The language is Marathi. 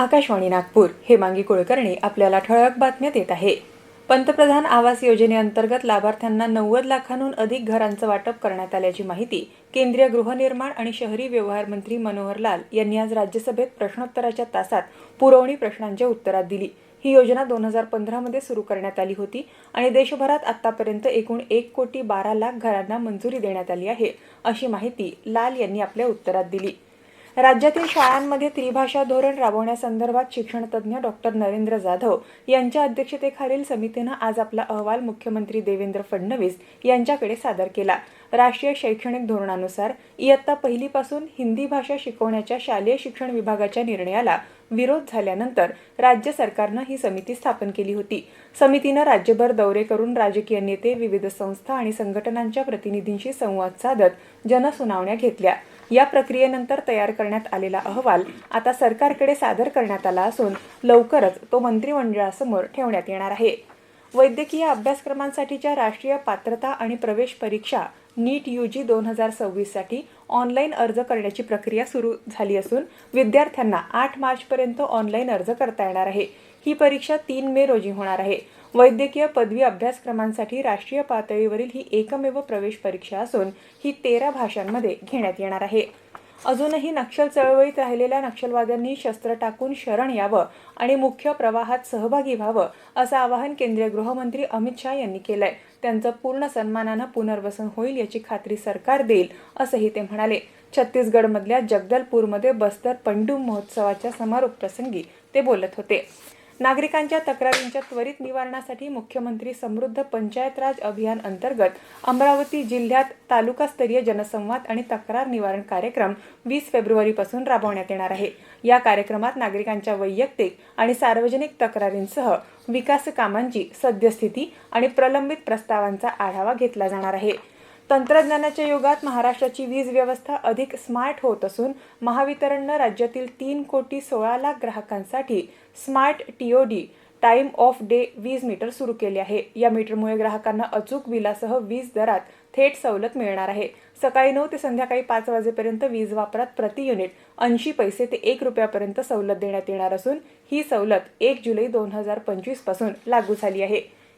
आकाशवाणी नागपूर हे मांगी कुलकर्णी आपल्याला ठळक बातम्या देत आहे. पंतप्रधान आवास योजनेअंतर्गत लाभार्थ्यांना नव्वद लाखांहून अधिक घरांचं वाटप करण्यात आल्याची माहिती केंद्रीय गृहनिर्माण आणि शहरी व्यवहार मंत्री मनोहर लाल यांनी आज राज्यसभेत प्रश्नोत्तराच्या तासात पुरवणी प्रश्नांच्या उत्तरात दिली. ही योजना दोन हजार पंधरामध्ये सुरू करण्यात आली होती आणि देशभरात आतापर्यंत एकूण एक कोटी बारा लाख घरांना मंजुरी देण्यात आली आहे अशी माहिती लाल यांनी आपल्या उत्तरात दिली. राज्यातील शाळांमध्ये त्रिभाषा धोरण राबवण्यासंदर्भात शिक्षणतज्ज्ञ डॉक्टर नरेंद्र जाधव यांच्या अध्यक्षतेखालील समितीनं आज आपला अहवाल मुख्यमंत्री देवेंद्र फडणवीस यांच्याकडे सादर केला. राष्ट्रीय शैक्षणिक धोरणानुसार इयत्ता पहिलीपासून हिंदी भाषा शिकवण्याच्या शालेय शिक्षण विभागाच्या निर्णयाला विरोध झाल्यानंतर राज्य सरकारनं ही समिती स्थापन केली होती. समितीनं राज्यभर दौरे करून राजकीय नेते विविध संस्था आणि संघटनांच्या प्रतिनिधींशी संवाद साधत जनसुनावण्या घेतल्या. या प्रक्रियेनंतर तयार करण्यात आलेला अहवाल आता सरकारकडे सादर करण्यात आला असून लवकरच तो मंत्रिमंडळासमोर ठेवण्यात येणार आहे. वैद्यकीय अभ्यासक्रमांसाठीच्या राष्ट्रीय पात्रता आणि प्रवेश परीक्षा नीट यू जी दोन हजार सव्वीससाठी ऑनलाईन अर्ज करण्याची प्रक्रिया सुरू झाली असून विद्यार्थ्यांना आठ मार्चपर्यंत ऑनलाईन अर्ज करता येणार आहे. ही परीक्षा तीन मे रोजी होणार आहे. वैद्यकीय पदवी अभ्यासक्रमांसाठी राष्ट्रीय पातळीवरील ही एकमेव प्रवेश परीक्षा असून ही तेरा भाषांमध्ये घेण्यात येणार आहे. अजूनही नक्षल चळवळीत राहिलेल्या नक्षलवाद्यांनी शस्त्र टाकून शरण यावं आणि मुख्य प्रवाहात सहभागी व्हावं असं आवाहन केंद्रीय गृहमंत्री अमित शाह यांनी केलंय. त्यांचं पूर्ण सन्मानानं पुनर्वसन होईल याची खात्री सरकार देईल असंही ते म्हणाले. छत्तीसगडमधल्या जगदलपूरमध्ये बस्तर पंडू महोत्सवाच्या समारोप प्रसंगी ते बोलत होते. नागरिकांच्या तक्रारींच्या त्वरित निवारणासाठी मुख्यमंत्री समृद्ध पंचायत राज अभियान अंतर्गत अमरावती जिल्ह्यात तालुकास्तरीय जनसंवाद आणि तक्रार निवारण कार्यक्रम वीस फेब्रुवारीपासून राबवण्यात येणार आहे. या कार्यक्रमात नागरिकांच्या वैयक्तिक आणि सार्वजनिक तक्रारींसह विकास कामांची सद्यस्थिती आणि प्रलंबित प्रस्तावांचा आढावा घेतला जाणार आहे. तंत्रज्ञानाच्या युगात महाराष्ट्राची वीज व्यवस्था अधिक स्मार्ट होत असून महावितरणनं राज्यातील तीन कोटी सोळा लाख ग्राहकांसाठी smart TOD time of day वीज मीटर सुरू केले आहे. या मीटरमुळे ग्राहकांना अचूक बिलासह वीज दरात थेट सवलत मिळणार आहे. सकाळी नऊ ते संध्याकाळी पाच वाजेपर्यंत वीज वापरात प्रति युनिट ऐंशी पैसे ते एक रुपयापर्यंत सवलत देण्यात येणार असून ही सवलत एक जुलै दोन हजार पंचवीसपासून लागू झाली आहे.